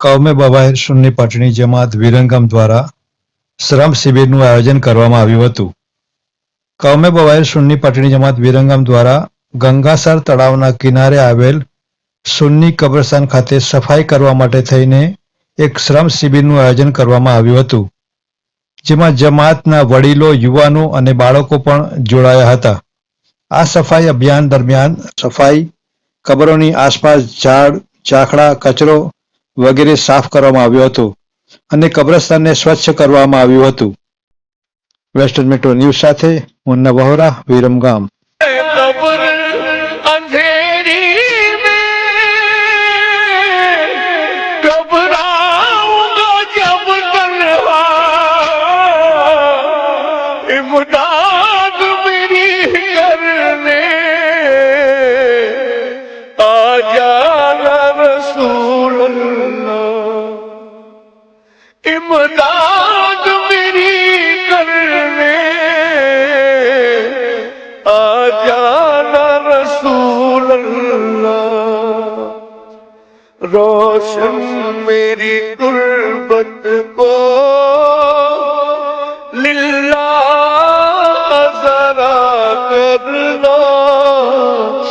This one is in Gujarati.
કૌમે બબાહિર સુન્ની પટણી જમાત વિરંગમ દ્વારા શ્રમ શિબિરનું આયોજન કરવામાં આવ્યું હતું. કૌમે બબાહિર સુન્ની પટણી જમાત વિરંગમ દ્વારા ગંગાસર તળાવના કિનારે આવેલ સુન્ની કબ્રસ્તાન ખાતે સફાઈ કરવા માટે થઈને એક શ્રમ શિબિરનું આયોજન કરવામાં આવ્યું હતું. જેમાં જમાતના વડીલો, યુવાનો અને બાળકો પણ જોડાયા હતા. આ સફાઈ અભિયાન દરમિયાન સફાઈ કબરોની આસપાસ ઝાડ, ઝાખડા, કચરો વગેરે સાફ કરવામાં આવ્યો હતો અને કબ્રસ્તાનને સ્વચ્છ કરવામાં આવ્યું હતું વેસ્ટર્ન મેટ્રો ન્યૂઝ સાથે મુન્ના વહોરા વિરમગામ कब्र अंधेरी में घबराऊंगा जब तन्हा इमदाद मेरी करने आ जाना इमदाद मेरी करने आ जाना रसूल रोशन मेरी गुर्बत को लिल्ला जरा